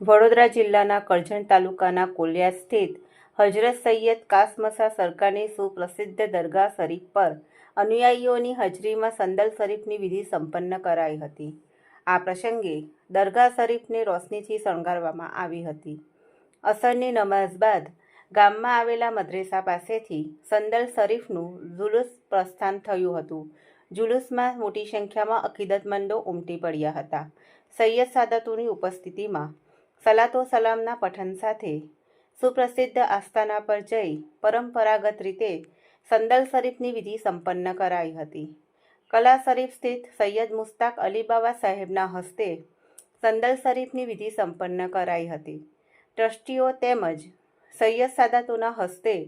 વડોદરા જિલ્લાના કરજણ તાલુકાના કોલિયા સ્થિત હજરત સૈયદ કાસમસા સરકારની સુપ્રસિદ્ધ દરગાહ શરીફ પર અનુયાયીઓની હાજરીમાં સંદલ શરીફની વિધિ સંપન્ન કરાઈ હતી. આ પ્રસંગે દરગાહ શરીફને રોશનીથી શણગારવામાં આવી હતી. અસરની નમાઝ બાદ ગામમાં આવેલા મદ્રેસા પાસેથી સંદલ શરીફનું જુલુસ પ્રસ્થાન થયું હતું. જુલુસમાં મોટી સંખ્યામાં અકીદતમંદો ઉમટી પડ્યા હતા. સૈયદ સાદતુની ઉપસ્થિતિમાં સલાતો સલામના પઠન સાથે સુપ્રસિદ્ધ આસ્થાના પર જઈ પરંપરાગત રીતે સંદલ શરીફની વિધિ સંપન્ન કરાઈ હતી. કલા શરીફ સ્થિત સૈયદ મુસ્તાક અલી બાવા સાહેબના હસ્તે સંદલ શરીફની વિધિ સંપન્ન કરાઈ હતી. ટ્રસ્ટીઓ તેમજ સૈયદ સાદાતોના હસ્તે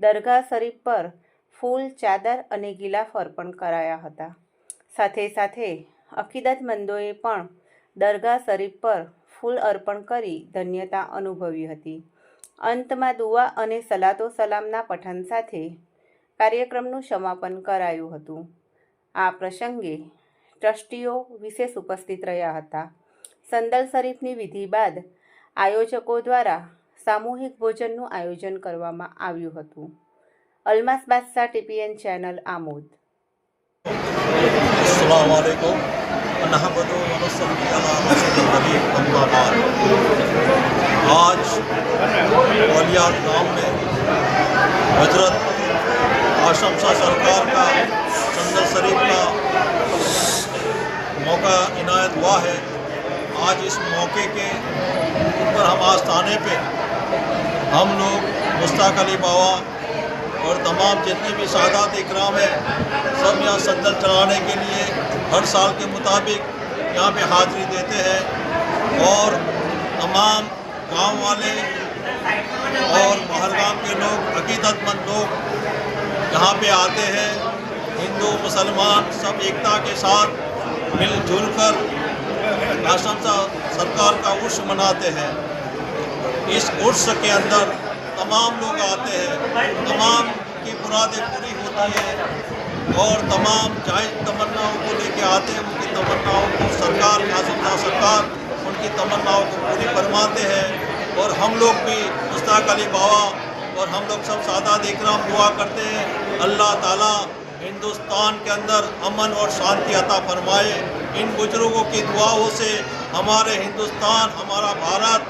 દરગાહ શરીફ પર ફૂલ, ચાદર અને ગિલાફ અર્પણ કરાયા હતા. સાથે સાથે અકીદતમંદોએ પણ દરગાહ શરીફ પર ફૂલ અર્પણ કરી ધન્યતા અનુભવી હતી. અંતમાં દુઆ અને સલાતો સલામના પઠન સાથે કાર્યક્રમનું સમાપન કરાયું હતું. આ પ્રસંગે ટ્રસ્ટીઓ વિશેષ ઉપસ્થિત રહ્યા હતા. સંદલ શરીફની વિધિ બાદ આયોજકો દ્વારા સામૂહિક ભોજનનું આયોજન કરવામાં આવ્યું હતું. અલમાસ બાદશાહ ટીપીએન ચેનલ આમોદ. نحمد و نصلی علی رسول الکریم اما بعد۔ آج اولیاء گام میں حضرت آشم شاہ سرکار کا سندر شریف کا موقع عنایت ہوا ہے۔ آج اس موقع کے اوپر ہم آستانے پہ ہم لوگ مستاق علی بابا اور تمام جتنے بھی سادات اکرام ہیں، سب یہاں سندل چڑھانے کے لیے ہر سال کے مطابق یہاں پہ حاضری دیتے ہیں اور تمام گاؤں والے اور پہلگام کے لوگ، عقیدت مند لوگ یہاں پہ آتے ہیں۔ ہندو، مسلمان سب ایکتا کے ساتھ مل جل کر آشم سرکار کا عرس مناتے ہیں۔ اس عرس کے اندر تمام لوگ آتے ہیں۔ تمام کی مرادیں پوری ہوتی ہیں۔ اور تمام جائز تمناؤں کو لے کے آتے ہیں، ان کی تمناؤں کو سرکار اعظم شاہ سرکار ان کی تمناؤں کو پوری فرماتے ہیں۔ اور ہم لوگ بھی مستاق علی بابا اور ہم لوگ سب سادات اکرام دعا کرتے ہیں۔ اللہ تعالیٰ ہندوستان کے اندر امن اور شانتی عطا فرمائے۔ ان بزرگوں کی دعاؤں سے ہمارے ہندوستان، ہمارا بھارت،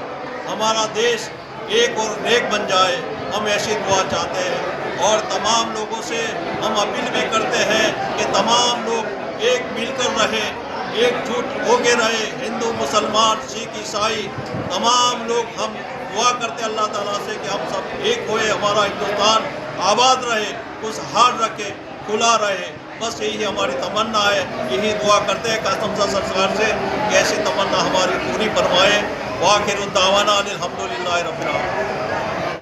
ہمارا دیش ایک اور نیک بن جائے۔ ہم ایسی دعا چاہتے ہیں۔ اور تمام لوگوں سے ہم اپیل بھی کرتے ہیں کہ تمام لوگ ایک مل کر رہے ایک جھوٹ ہو کے رہے ہندو، مسلمان، سکھ، عیسائی، تمام لوگ ہم دعا کرتے اللہ تعالیٰ سے کہ ہم سب ایک ہوئے، ہمارا ہندوستان آباد رہے خوشحال رکھے، کھلا رہے۔ بس یہی ہماری تمنا ہے، یہی دعا کرتے ہیں قاسم صاحب سرکار سے کہ ایسی تمنا ہماری پوری فرمائے۔ واخر الدعوانا الحمد للہ رب العالمین۔